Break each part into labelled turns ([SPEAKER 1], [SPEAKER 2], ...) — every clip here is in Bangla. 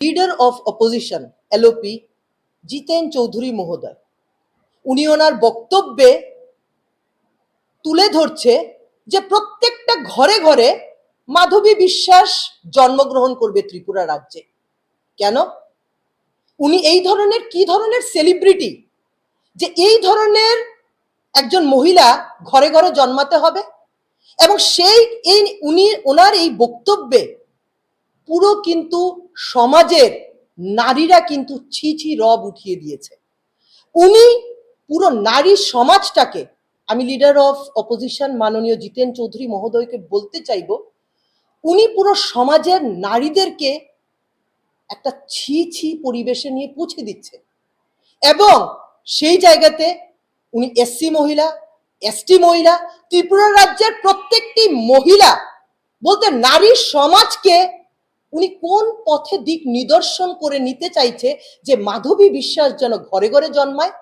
[SPEAKER 1] Leader of opposition LOP Jiten Chowdhury মহোদয় উনি ওনার বক্তব্যে তুলে ধরছে যে প্রত্যেকটা ঘরে ঘরে মাধবী বিশ্বাস জন্মগ্রহণ করবে ত্রিপুরা রাজ্যে। কেন? উনি এই ধরনের কি ধরনের সেলিব্রিটি যে এই ধরনের একজন মহিলা ঘরে ঘরে জন্মাতে হবে এবং সেই এই উনি, ওনার এই বক্তব্যে পুরো কিন্তু সমাজের নারীরা কিন্তু ছি ছি রব উঠিয়ে দিয়েছে। উনি পুরো নারী সমাজটাকে, আমি লিডার অফ অপোজিশন মাননীয় জিতেন চৌধুরী মহোদয়কে বলতে চাইব, উনি পুরো সমাজের নারীদেরকে একটা ছি ছি পরিবেশে নিয়ে পৌঁছে দিচ্ছে। এবং সেই জায়গাতে উনি এসসি মহিলা, এসটি মহিলা, ত্রিপুরা রাজ্যের প্রত্যেকটি মহিলা বলতে নারী সমাজকে উনি কোন পথে দিক নিদর্শন করে নিতে চাইছে যে মাধবী বিশ্বাস যেন ঘরে ঘরে জন্মায়?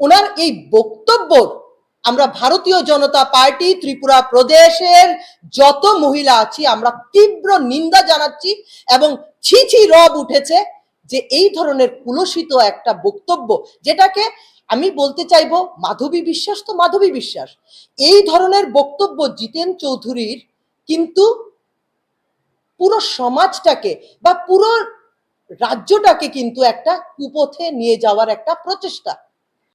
[SPEAKER 1] ওনার এই বক্তব্য আমরা ভারতীয় জনতা পার্টি, ত্রিপুরা প্রদেশের যত মহিলা আছি, আমরা তীব্র নিন্দা জানাচ্ছি এবং ছি রব উঠেছে যে এই ধরনের কুলসিত একটা বক্তব্য যেটাকে আমি বলতে চাইব, মাধবী বিশ্বাস তো মাধবী বিশ্বাস। এই ধরনের বক্তব্য জিতেন চৌধুরীর কিন্তু পুরো সমাজটাকে বা পুরো রাজ্যটাকে কিন্তু একটা কুপথে নিয়ে যাওয়ার একটা প্রচেষ্টা।